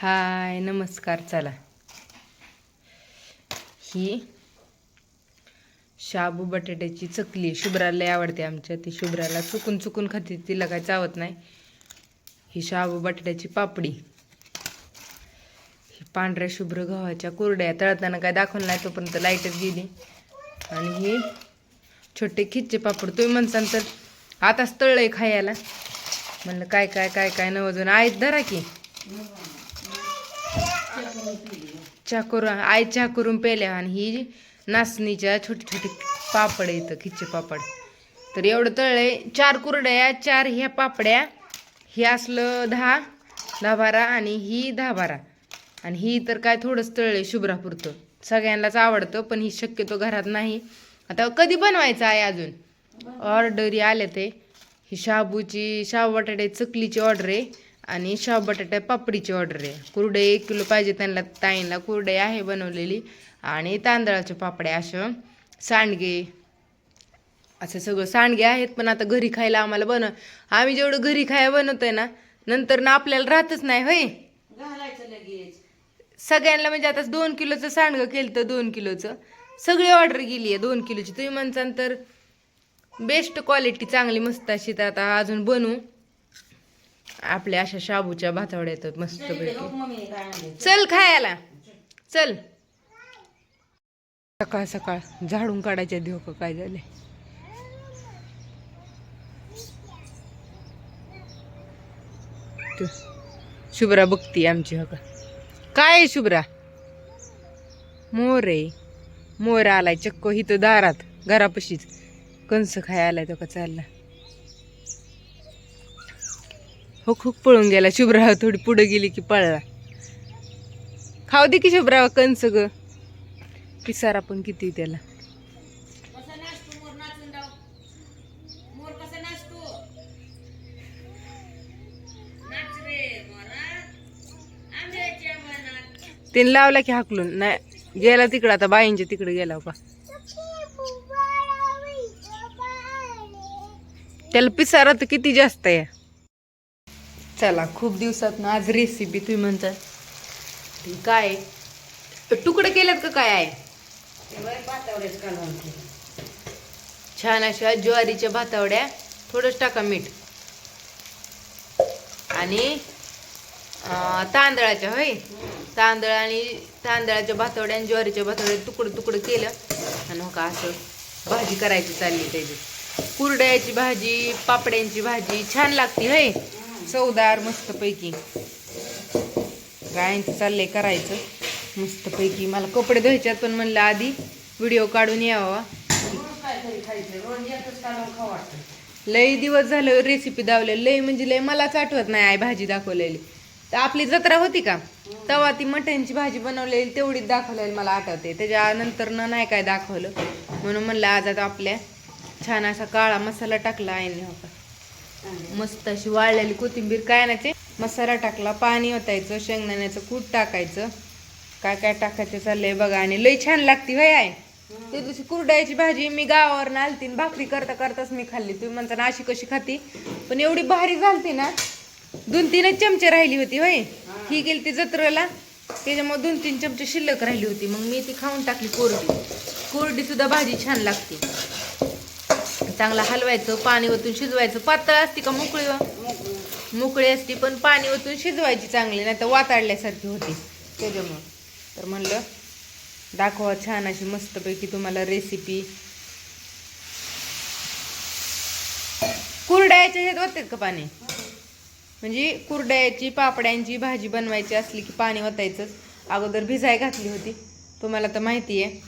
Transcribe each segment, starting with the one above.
हाय नमस्कार चला. ही शाबू बटाट्याची चकली शुभ्राला लय आवडते आमच्या. ती शुभ्राला चुकून चुकून खाते. तिला काय चावत नाही. ही शाबू बटाट्याची पापडी. ही पांढऱ्या शुभ्र गव्हाच्या कुरड्या. तळताना काय दाखवलं नाही तोपर्यंत लाईटच गेली. आणि ही छोटे खिच्चे पापड. तुम्ही म्हणसान तर आताच तळलंय खायला. म्हणलं काय काय काय काय नवजून आहेत. धरा की. चहा करून आई चहा करून पेल्या आणि ही नाचणीच्या छोटी छोटी पापड येतं खिच्चे पापड. तर एवढं तळलंय. चार कुरड्या चार ह्या पापड्या. हे असलं दहा दहा बारा आणि ही दहा बारा. आणि ही तर काय थोडंच तळलंय शुभ्रापुरतं. सगळ्यांनाच आवडतं पण ही शक्यतो घरात नाही. आता कधी बनवायचं आहे अजून? ऑर्डरी आल्या ते. ही शाबूची शाबू बटाटे चकलीची ऑर्डर आहे. आणि शाबू बटाटे पापडीची ऑर्डर आहे. कुरडे एक किलो पाहिजे त्यांना ताईंना कुरडे आहे बनवलेली. आणि तांदळाचे पापडे असं सांडगे. असं सगळं सांडगे आहेत पण आता घरी खायला आम्हाला बनव आम्ही जेवढं घरी खायला बनवतोय ना नंतर ना आपल्याला राहतच नाही होय. सगळ्यांना म्हणजे आता दोन किलोचं सांडगं केलं तर दोन किलोचं. सगळी ऑर्डर गेली आहे दोन किलोची. तुम्ही म्हणसान तर बेस्ट क्वालिटी चांगली मस्त अशी तर आता अजून बनवू आपल्या अशा शाबूच्या भातावड्या येतात मस्त चल खायला. चल. सकाळ सकाळ. झाडून काढायच्या देऊ का काय झाले? तू. शुभ्रा बघती आमची हो का? काय शुभ्रा? मोर आहे. मोर आलाय चक्क. इथं दारात घरापाशीच. कंस खाय आलाय तो का चालला. हो खूप पळून गेला. शुभ्राव थोडी पुढे गेली की पळला. खाऊ दे की शुभ्राव कंस ग. पिसारा पण किती त्याला. त्याने लावला की हाकलून. नाही गेला तिकडं आता बाईंच्या तिकडे गेला हो त्याला पिसारा तर किती जास्त आहे. चला खूप दिवसात ना आज रेसिपी तुम्ही म्हणता ती काय तुकडे केल्यात का काय आहे केलं छान अशा ज्वारीच्या भातावड्या. थोडंच टाका मीठ. आणि तांदळाच्या होय? तांदळ आणि तांदळाच्या भातावड्या आणि ज्वारीच्या भातावड्या तुकडं तुकडं केलं. आणि हो का असं भाजी करायची चालली त्याची. कुरड्याची भाजी पापड्यांची भाजी छान लागते होय? चवदार मस्तपैकी. गायांचं चाललंय करायचं. मस्तपैकी मला कपडे धुवायच्यात पण म्हणलं आधी व्हिडिओ काढून यावा. लई दिवस झालं रेसिपी दावले लई म्हणजे लई मलाच आठवत नाही आई भाजी दाखवलेली. तर आपली जत्रा होती का? तेव्हा ती मटणची भाजी बनवलेली तेवढीच दाखवलेली मला आठवते. त्याच्यानंतर न नाही काय दाखवलं. म्हणून म्हणलं आज आता आपल्या छान असा काळा मसाला टाकला आईने. होता मस्त अशी वाळलेली कोथिंबीर काय नाचे ते? मसाला टाकला पाणी ओतायचं शेंगदाण्याचं कूट टाकायचं. काय काय टाकायचं चाललंय बघा. आणि लय छान लागती वय आहे ते दिवशी कुरड्याची भाजी मी गावावर आलती आणि भाकरी करता करताच मी खाल्ली. तुम्ही म्हणता ना अशी कशी खाती? पण एवढी भारी झालती ना. दोन तीनच चमचे राहिली होती वय ही गेली ती जत्रेला. त्याच्यामुळे दोन तीन चमचे शिल्लक राहिली होती. मग मी ती खाऊन टाकली कोरडी. कोरडी सुद्धा भाजी छान लागते. चांगला हलवायचं पाणी ओतून शिजवायचं. पातळ असते का मोकळी हो? मोकळी असते पण पाणी ओतून शिजवायची चांगली नाही तर वाताडल्यासारखी होती. त्याच्यामुळं. तर म्हणलं दाखवा छान अशी मस्तपैकी तुम्हाला रेसिपी कुरड्याच्या ह्यात ओततात का पाणी? म्हणजे कुरड्याची पापड्यांची भाजी बनवायची असली की पाणी ओतायचंच. अगोदर भिजाय घातली होती. तुम्हाला तर माहिती आहे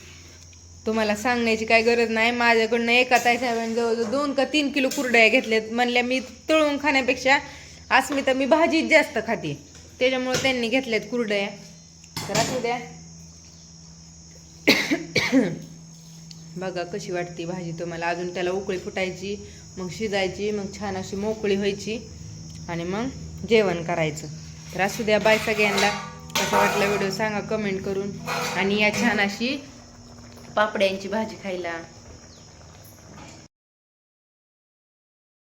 तुम्हाला सांगण्याची काय गरज नाही. माझ्याकडनं एका ताई साहेबांनी जवळजवळ दोन का तीन किलो कुरड्या घेतल्यात. म्हणल्या मी तळून खाण्यापेक्षा अस्मिता मी भाजीच जास्त खाते. त्याच्यामुळं त्यांनी घेतल्यात कुरड्या. तर असू द्या बघा कशी वाटते भाजी तुम्हाला. अजून त्याला उकळी फुटायची मग शिजायची मग छान अशी मोकळी व्हायची आणि मग जेवण करायचं. तर असू द्या बाय सगळ्यांना. कसा वाटला व्हिडिओ सांगा कमेंट करून. आणि या छान अशी पापड्यांची भाजी खायला.